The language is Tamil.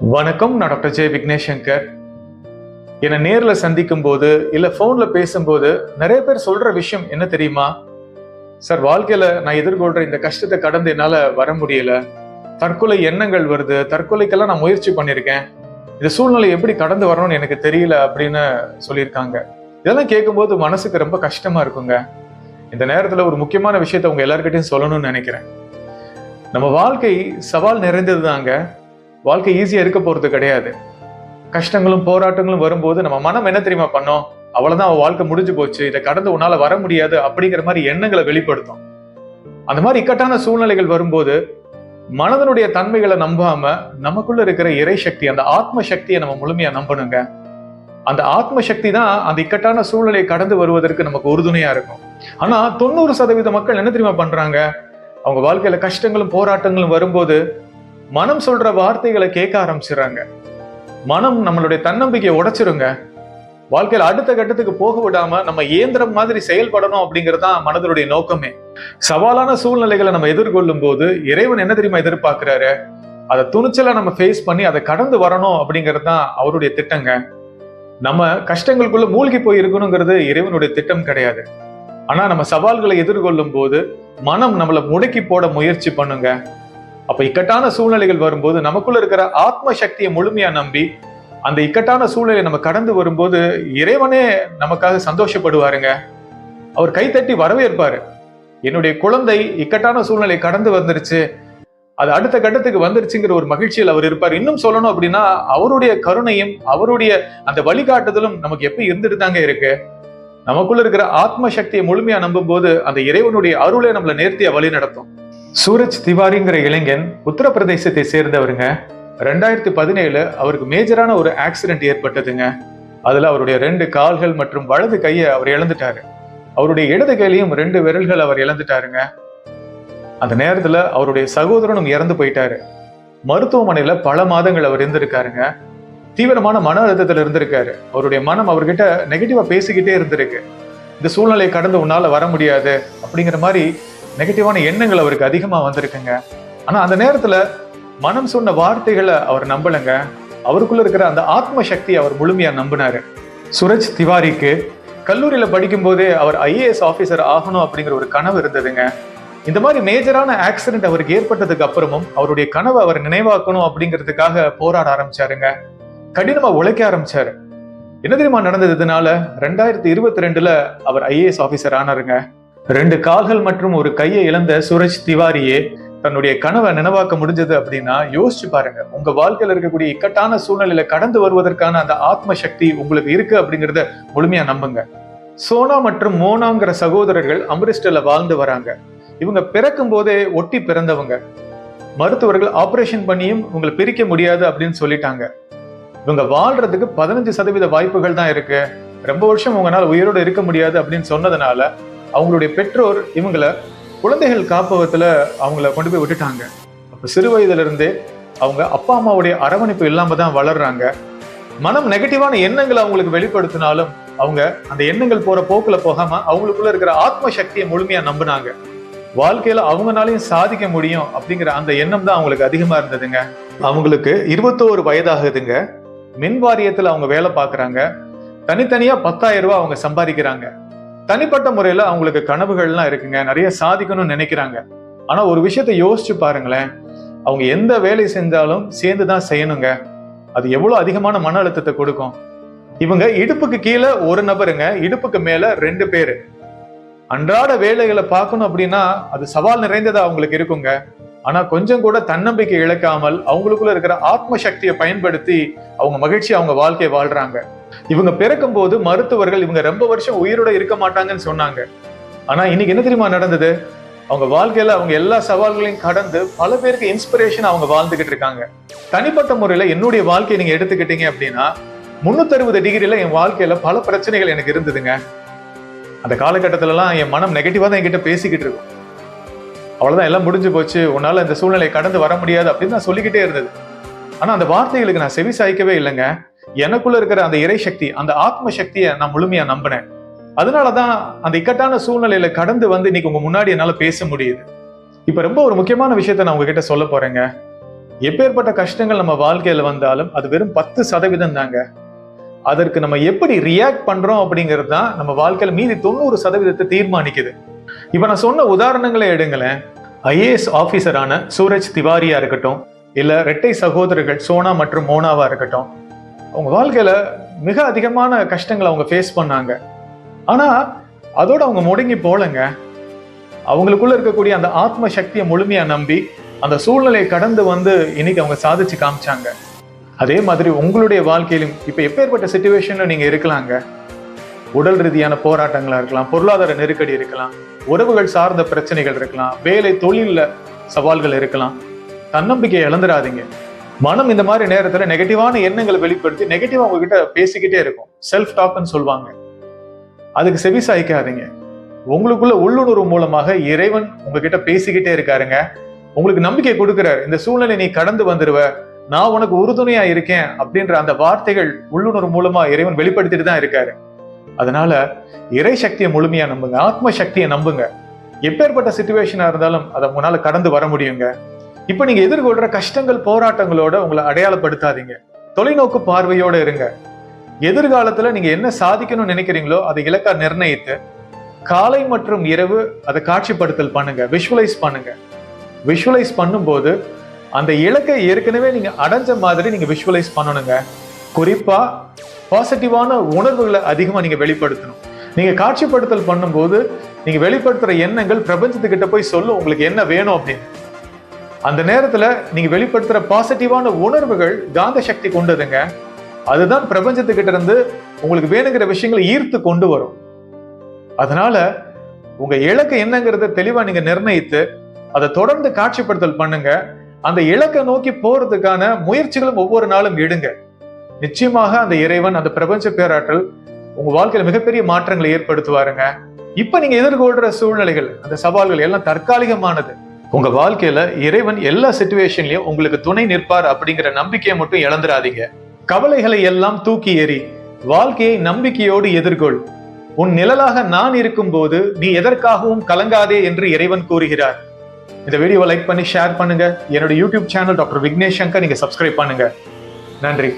வணக்கம் நான் டாக்டர் ஜெய விக்னேஷ் சங்கர் என்னை நேரில் சந்திக்கும் போது இல்லை ஃபோனில் பேசும்போது நிறைய பேர் சொல்கிற விஷயம் என்ன தெரியுமா? சார் வாழ்க்கையில் நான் எதிர்கொள்கிற இந்த கஷ்டத்தை கடந்து என்னால் வர முடியல. தற்கொலை எண்ணங்கள் வருது. தற்கொலைக்கெல்லாம் நான் முயற்சி பண்ணியிருக்கேன். இந்த சூழ்நிலை எப்படி கடந்து வரணும்னு எனக்கு தெரியல அப்படின்னு சொல்லியிருக்காங்க. இதெல்லாம் கேட்கும்போது மனசுக்கு ரொம்ப கஷ்டமாக இருக்குங்க. இந்த நேரத்தில் ஒரு முக்கியமான விஷயத்த உங்கள் எல்லாருக்கிட்டையும் சொல்லணும்னு நினைக்கிறேன். நம்ம வாழ்க்கை சவால் நிறைந்தது தாங்க வாழ்க்கை ஈஸியாக இருக்க போகிறது கிடையாது. கஷ்டங்களும் போராட்டங்களும் வரும்போது நம்ம மனம் என்ன தெரியுமா பண்ணோம்? அவ்வளோதான் அவள் வாழ்க்கை முடிஞ்சு போச்சு. இதை கடந்து உன்னால் வர முடியாது அப்படிங்கிற மாதிரி எண்ணங்களை வெளிப்படுத்தும். அந்த மாதிரி இக்கட்டான சூழ்நிலைகள் வரும்போது மனதனுடைய தன்மைகளை நம்பாம நமக்குள்ள இருக்கிற இறை சக்தி அந்த ஆத்ம சக்தியை நம்ம முழுமையா நம்பணுங்க. அந்த ஆத்ம சக்தி தான் அந்த இக்கட்டான சூழ்நிலையை கடந்து வருவதற்கு நமக்கு உறுதுணையா இருக்கும். ஆனா தொண்ணூறு சதவீத மக்கள் என்ன தெரியுமா பண்றாங்க? அவங்க வாழ்க்கையில கஷ்டங்களும் போராட்டங்களும் வரும்போது மனம் சொல்ற வார்த்தைகளை கேட்க ஆரம்பிச்சிடுறாங்க. மனம் நம்மளுடைய தன்னம்பிக்கையை உடைச்சிருங்க. வாழ்க்கையில அடுத்த கட்டத்துக்கு போக விடாம நம்ம இயந்திரம் மாதிரி செயல்படணும் அப்படிங்கிறது தான் மனதனுடைய நோக்கமே. சவாலான சூழ்நிலைகளை நம்ம எதிர்கொள்ளும் போது இறைவன் என்ன தெரியுமா எதிர்பார்க்கிறாரு? அதை துணிச்சலா நம்ம ஃபேஸ் பண்ணி அதை கடந்து வரணும் அப்படிங்கிறது தான் அவருடைய திட்டங்க. நம்ம கஷ்டங்களுக்குள்ள மூழ்கி போய் இருக்கணுங்கிறது இறைவனுடைய திட்டம் கிடையாது. ஆனா நம்ம சவால்களை எதிர்கொள்ளும் போது மனம் நம்மளை முடக்கி போட முயற்சி பண்ணுங்க. அப்ப இக்கட்டான சூழ்நிலைகள் வரும்போது நமக்குள்ள இருக்கிற ஆத்ம சக்தியை முழுமையா நம்பி அந்த இக்கட்டான சூழ்நிலை நம்ம கடந்து வரும்போது இறைவனே நமக்காக சந்தோஷப்படுவாருங்க. அவர் கைத்தட்டி வரவேற்பாரு. என்னுடைய குழந்தை இக்கட்டான சூழ்நிலை கடந்து வந்துருச்சு. அது அடுத்த கட்டத்துக்கு வந்துருச்சுங்கிற ஒரு மகிழ்ச்சியில் அவர் இருப்பார். இன்னும் சொல்லணும் அப்படின்னா அவருடைய கருணையும் அவருடைய அந்த வழிகாட்டுதலும் நமக்கு எப்ப இருந்துட்டு தாங்க இருக்கு? நமக்குள்ள இருக்கிற ஆத்ம சக்தியை முழுமையா நம்பும் போது அந்த இறைவனுடைய அருளை நம்மளை நேர்த்தியா வழி நடத்தும் சூரஜ் திவாரிங்கிற இளைஞன் உத்தரப்பிரதேசத்தை சேர்ந்தவருங்க. ரெண்டாயிரத்தி பதினேழு அவருக்கு மேஜரான ஒரு ஆக்சிடென்ட் ஏற்பட்டதுங்க. அதுல அவருடைய ரெண்டு கால்கள் மற்றும் வலது கையை அவர் இழந்துட்டாரு. அவருடைய இடது கையிலையும் ரெண்டு விரல்கள் அவர் இழந்துட்டாருங்க. அந்த நேரத்துல அவருடைய சகோதரனும் இறந்து போயிட்டாரு. மருத்துவமனையில பல மாதங்கள் அவர் இருந்திருக்காருங்க. தீவிரமான மன அழுத்தத்துல இருந்திருக்காரு. அவருடைய மனம் அவர்கிட்ட நெகட்டிவா பேசிக்கிட்டே இருந்திருக்கு. இந்த சூழ்நிலையை கடந்து உன்னால் வர முடியாது அப்படிங்கிற மாதிரி நெகட்டிவான எண்ணங்கள் அவருக்கு அதிகமாக வந்திருக்குங்க. ஆனால் அந்த நேரத்தில் மனம் சொன்ன வார்த்தைகளை அவர் நம்பலங்க. அவருக்குள்ள இருக்கிற அந்த ஆத்ம சக்தி அவர் முழுமையா நம்பினாரு. சுரஜ் திவாரிக்கு கல்லூரியில படிக்கும் போதே அவர் ஐஏஎஸ் ஆஃபீஸர் ஆகணும் அப்படிங்கிற ஒரு கனவு இருந்ததுங்க. இந்த மாதிரி மேஜரான ஆக்சிடென்ட் அவருக்கு ஏற்பட்டதுக்கு அப்புறமும் அவருடைய கனவை அவர் நினைவாக்கணும் அப்படிங்கிறதுக்காக போராட ஆரம்பிச்சாருங்க. கடினமா உழைக்க ஆரம்பிச்சாரு. என்ன தெரியுமா நடந்தது இதனால? ரெண்டாயிரத்தி இருபத்தி ரெண்டுல அவர் ஐஏஎஸ் ஆபீசர் ஆனாருங்க. ரெண்டு கால்கள் மற்றும் ஒரு கையை இழந்த சூரஜ் திவாரியே தன்னுடைய கனவை நினைவாக்க முடிஞ்சது அப்படின்னா யோசிச்சு பாருங்க. உங்க வாழ்க்கையில இருக்கக்கூடிய இக்கட்டான சூழ்நிலையில கடந்து வருவதற்கான அந்த ஆத்ம சக்தி உங்களுக்கு இருக்கு அப்படிங்கிறத முழுமையா நம்புங்க. சோனா மற்றும் மோனாங்கிற சகோதரர்கள் அம்ரிஸ்டர்ல வாழ்ந்து வராங்க. இவங்க பிறக்கும் போதே ஒட்டி பிறந்தவங்க. மருத்துவர்கள் ஆபரேஷன் பண்ணியும் உங்களை பிரிக்க முடியாது அப்படின்னு சொல்லிட்டாங்க. இவங்க வாழ்றதுக்கு பதினஞ்சு சதவீத வாய்ப்புகள் தான் இருக்கு. ரொம்ப வருஷம் உங்களால் உயிரோடு இருக்க முடியாது அப்படின்னு சொன்னதுனால அவங்களுடைய பெற்றோர் இவங்களை குழந்தைகள் காப்பகத்தில் அவங்கள கொண்டு போய் விட்டுட்டாங்க. அப்போ சிறு வயதிலிருந்தே அவங்க அப்பா அம்மாவுடைய அரவணைப்பு இல்லாமல் தான் வளர்றாங்க. மனம் நெகட்டிவான எண்ணங்களை அவங்களுக்கு வெளிப்படுத்தினாலும் அவங்க அந்த எண்ணங்கள் போற போக்குல போகாம அவங்களுக்குள்ள இருக்கிற ஆத்ம சக்தியை முழுமையா நம்பினாங்க. வாழ்க்கையில அவங்களாலையும் சாதிக்க முடியும் அப்படிங்கிற அந்த எண்ணம் தான் அவங்களுக்கு அதிகமா இருந்ததுங்க. அவங்களுக்கு இருபத்தோரு வயதாகுதுங்க. மின் வாரியத்தில் அவங்க வேலை பார்க்குறாங்க. தனித்தனியாக பத்தாயிரம் ரூபாய் அவங்க சம்பாதிக்கிறாங்க. தனிப்பட்ட முறையில் அவங்களுக்கு கனவுகள்லாம் இருக்குங்க. நிறைய சாதிக்கணும்னு நினைக்கிறாங்க. ஆனால் ஒரு விஷயத்த யோசிச்சு பாருங்களேன். அவங்க எந்த வேலை செஞ்சாலும் சேர்ந்து தான் செய்யணுங்க. அது எவ்வளோ அதிகமான மன அழுத்தத்தை கொடுக்கும். இவங்க இடுப்புக்கு கீழே ஒரு நபருங்க. இடுப்புக்கு மேலே ரெண்டு பேர். அன்றாட வேலைகளை பார்க்கணும் அப்படின்னா அது சவால் நிறைந்ததா அவங்களுக்கு இருக்குங்க. ஆனா கொஞ்சம் கூட தன்னம்பிக்கை இழக்காமல் அவங்களுக்குள்ள இருக்கிற ஆத்ம சக்தியை பயன்படுத்தி அவங்க மகிழ்ச்சி அவங்க வாழ்க்கையை வாழ்றாங்க. இவங்க பிறக்கும் போது மருத்துவர்கள் இவங்க ரொம்ப வருஷம் உயிரோட இருக்க மாட்டாங்கன்னு சொன்னாங்க. ஆனா இன்னைக்கு என்ன தெரியுமா நடந்தது? அவங்க வாழ்க்கையில அவங்க எல்லா சவால்களையும் கடந்து பல பேருக்கு இன்ஸ்பிரேஷன் அவங்க வாழ்ந்துகிட்டு இருக்காங்க. தனிப்பட்ட முறையில என்னுடைய வாழ்க்கையை நீங்க எடுத்துக்கிட்டீங்க அப்படின்னா முன்னூத்தி அறுபது என் வாழ்க்கையில பல பிரச்சனைகள் எனக்கு இருந்ததுங்க. அந்த காலகட்டத்திலலாம் என் மனம் நெகட்டிவா தான் என்கிட்ட பேசிக்கிட்டு இருக்கும். அவ்வளோதான் எல்லாம் முடிஞ்சு போச்சு. உன்னால் இந்த சூழ்நிலை கடந்து வர முடியாது அப்படின்னு நான் சொல்லிக்கிட்டே இருந்தது. ஆனால் அந்த வார்த்தைகளுக்கு நான் செவி சாய்க்கவே இல்லைங்க. எனக்குள்ள இருக்கிற அந்த இறை சக்தி அந்த ஆத்ம சக்தியை நான் முழுமையா நம்பினேன். அதனால தான் அந்த இக்கட்டான சூழ்நிலையில கடந்து வந்து இன்னைக்கு உங்க முன்னாடி என்னால் பேச முடியுது. இப்போ ரொம்ப ஒரு முக்கியமான விஷயத்த நான் உங்ககிட்ட சொல்ல போறேங்க. எப்பேற்பட்ட கஷ்டங்கள் நம்ம வாழ்க்கையில வந்தாலும் அது வெறும் பத்து சதவீதம் தாங்க. அதற்கு நம்ம எப்படி ரியாக்ட் பண்றோம் அப்படிங்கிறது தான் நம்ம வாழ்க்கையில மீதி தொண்ணூறு சதவீதத்தை தீர்மானிக்குது. இப்போ நான் சொன்ன உதாரணங்களை எடுங்களேன். ஐஏஎஸ் ஆஃபீஸரான சூரஜ் திவாரியா இருக்கட்டும் இல்லை ரெட்டை சகோதரர்கள் சோனா மற்றும் மோனாவா இருக்கட்டும் அவங்க வாழ்க்கையில மிக அதிகமான கஷ்டங்களை அவங்க ஃபேஸ் பண்ணாங்க. ஆனா அதோட அவங்க முடங்கி போலங்க. அவங்களுக்குள்ள இருக்கக்கூடிய அந்த ஆத்ம சக்தியை முழுமையா நம்பி அந்த சூழ்நிலையை கடந்து வந்து இன்னைக்கு அவங்க சாதிச்சு காமிச்சாங்க. அதே மாதிரி உங்களுடைய வாழ்க்கையிலும் இப்ப எப்பேற்பட்ட சுச்சுவேஷன்ல நீங்க இருக்கலாங்க. உடல் ரீதியான போராட்டங்களா இருக்கலாம் பொருளாதார நெருக்கடி இருக்கலாம் உறவுகள் சார்ந்த பிரச்சனைகள் இருக்கலாம் வேலை தொழில்ல சவால்கள் இருக்கலாம். தன்னம்பிக்கையை இழந்துடாதீங்க. மனம் இந்த மாதிரி நேரத்துல நெகட்டிவான எண்ணங்களை வெளிப்படுத்தி நெகட்டிவா உங்ககிட்ட பேசிக்கிட்டே இருக்கும். செல்ஃப் டாக்னு சொல்லுவாங்க. அதுக்கு செவி சாய்க்காதீங்க. உங்களுக்குள்ள உள்ளுணர்வு மூலமாக இறைவன் உங்ககிட்ட பேசிக்கிட்டே இருக்காருங்க. உங்களுக்கு நம்பிக்கை கொடுக்குறாரு. இந்த சூழ்நிலை நீ கடந்து வந்துடுவ நான் உனக்கு உறுதுணையா இருக்கேன் அப்படின்ற அந்த வார்த்தைகள் உள்ளுணர்வு மூலமா இறைவன் வெளிப்படுத்திட்டு தான் இருக்காரு. அதனால இறை சக்தியை முழுமையா நம்புங்க ஆத்ம சக்தியை நம்புங்க. எப்பேற்பட்ட சுச்சுவேஷனா இருந்தாலும் அதை உங்களால கடந்து வர முடியுங்க. இப்ப நீங்க எதிர்கொள்ற கஷ்டங்கள் போராட்டங்களோட உங்களை அடையாளப்படுத்தாதீங்க. தொலைநோக்கு பார்வையோட இருங்க. எதிர்காலத்துல நீங்க என்ன சாதிக்கணும்னு நினைக்கிறீங்களோ அதை இலக்கா நிர்ணயித்து காலை மற்றும் இரவு அதை காட்சிப்படுத்தல் பண்ணுங்க விஷுவலைஸ் பண்ணுங்க. விஷுவலைஸ் பண்ணும்போது அந்த இலக்கை ஏற்கனவே நீங்க அடைஞ்ச மாதிரி நீங்க விஷுவலைஸ் பண்ணணுங்க. குறிப்பா பாசிட்டிவான உணர்வுகளை அதிகமாக நீங்கள் வெளிப்படுத்தணும். நீங்கள் காட்சிப்படுத்தல் பண்ணும்போது நீங்கள் வெளிப்படுத்துகிற எண்ணங்கள் பிரபஞ்சத்துக்கிட்ட போய் சொல்லும் உங்களுக்கு என்ன வேணும் அப்படின்னு. அந்த நேரத்தில் நீங்கள் வெளிப்படுத்துகிற பாசிட்டிவான உணர்வுகள் காந்த சக்தி கொண்டதுங்க. அதுதான் பிரபஞ்சத்துக்கிட்ட இருந்து உங்களுக்கு வேணுங்கிற விஷயங்களை ஈர்த்து கொண்டு வரும். அதனால உங்க இலக்கு என்னங்கிறத தெளிவா நீங்க நிர்ணயித்து அதை தொடர்ந்து காட்சிப்படுத்தல் பண்ணுங்க. அந்த இலக்கை நோக்கி போறதுக்கான முயற்சிகளும் ஒவ்வொரு நாளும் எடுங்க. நிச்சயமாக அந்த இறைவன் அந்த பிரபஞ்ச பேராற்றல் உங்க வாழ்க்கையில மிகப்பெரிய மாற்றங்களை ஏற்படுத்துவாருங்க. இப்ப நீங்க எதிர்கொள்ற சூழ்நிலைகள் அந்த சவால்கள் எல்லாம் தற்காலிகமானது. உங்க வாழ்க்கையில இறைவன் எல்லா சுச்சுவேஷன்லயும் உங்களுக்கு துணை நிற்பார் அப்படிங்கிற நம்பிக்கையை மட்டும் இழந்துடாதீங்க. கவலைகளை எல்லாம் தூக்கி எறி வாழ்க்கையை நம்பிக்கையோடு எதிர்கொள். உன் நிழலாக நான் இருக்கும்போது நீ எதற்காகவும் கலங்காதே என்று இறைவன் கூறுகிறார். இந்த வீடியோவை லைக் பண்ணி ஷேர் பண்ணுங்க. என்னோட YouTube channel doctor Vignesh Shankar நீங்க சப்ஸ்கிரைப் பண்ணுங்க. நன்றி.